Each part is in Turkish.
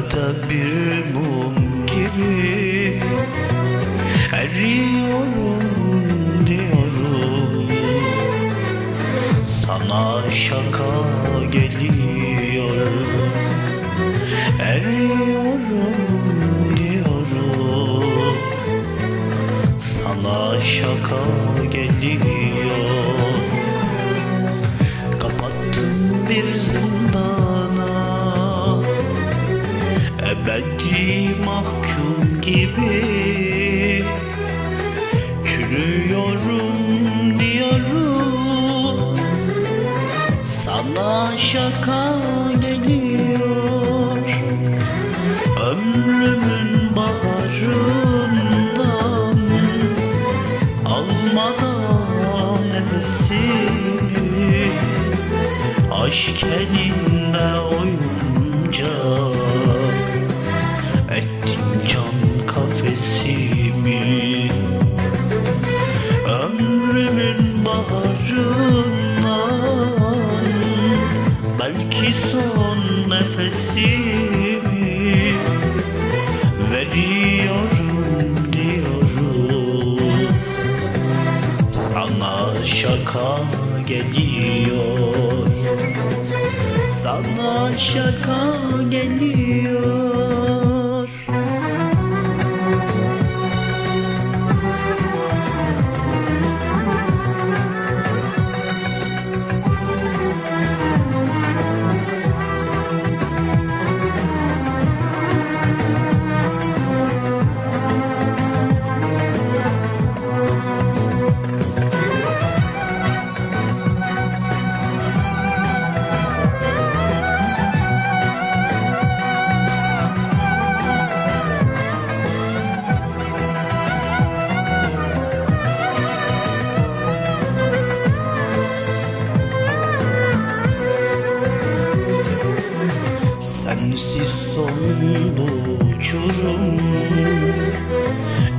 Tepede bir mum gibi Eriyorum diyorum. Sana şaka geliyor. Eriyorum diyorum. Sana şaka geliyor Ebedi mahkum gibi Çürüyorum diyorum. Sana şaka geliyor. Ömrümün baharından Almadan nefesimi Aşk elinde oyuncak nefesimi Veriyorum diyorum Sana şaka geliyor. Sana şaka geliyor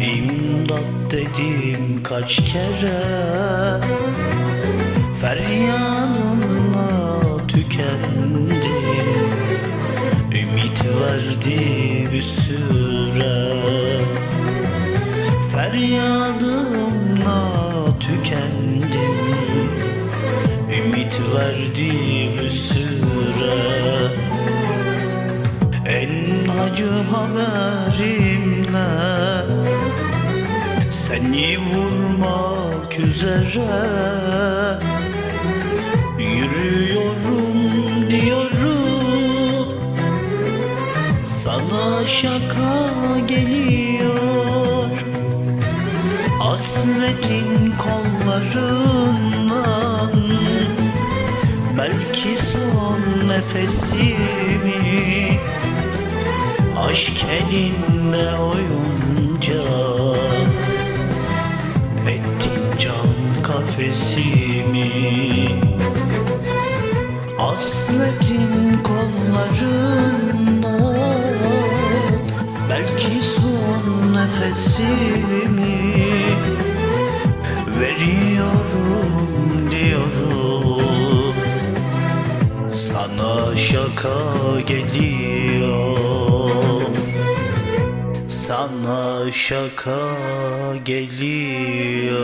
İmdat dedim kaç kere Feryadımla tükendi. Ümit verdi bir süre Feryadımla tükendim Ümit verdi bir süre en acı haberimle Seni vurmak üzere Yürüyorum diyorum. Sana şaka geliyor Hasretin kollarından. Belki son nefesimi Aşk elinde oyuncak Ettin can kafesimi. Hasretin kollarından Belki son nefesimi Veriyorum diyorum. Sana şaka geliyor Sana şaka geliyor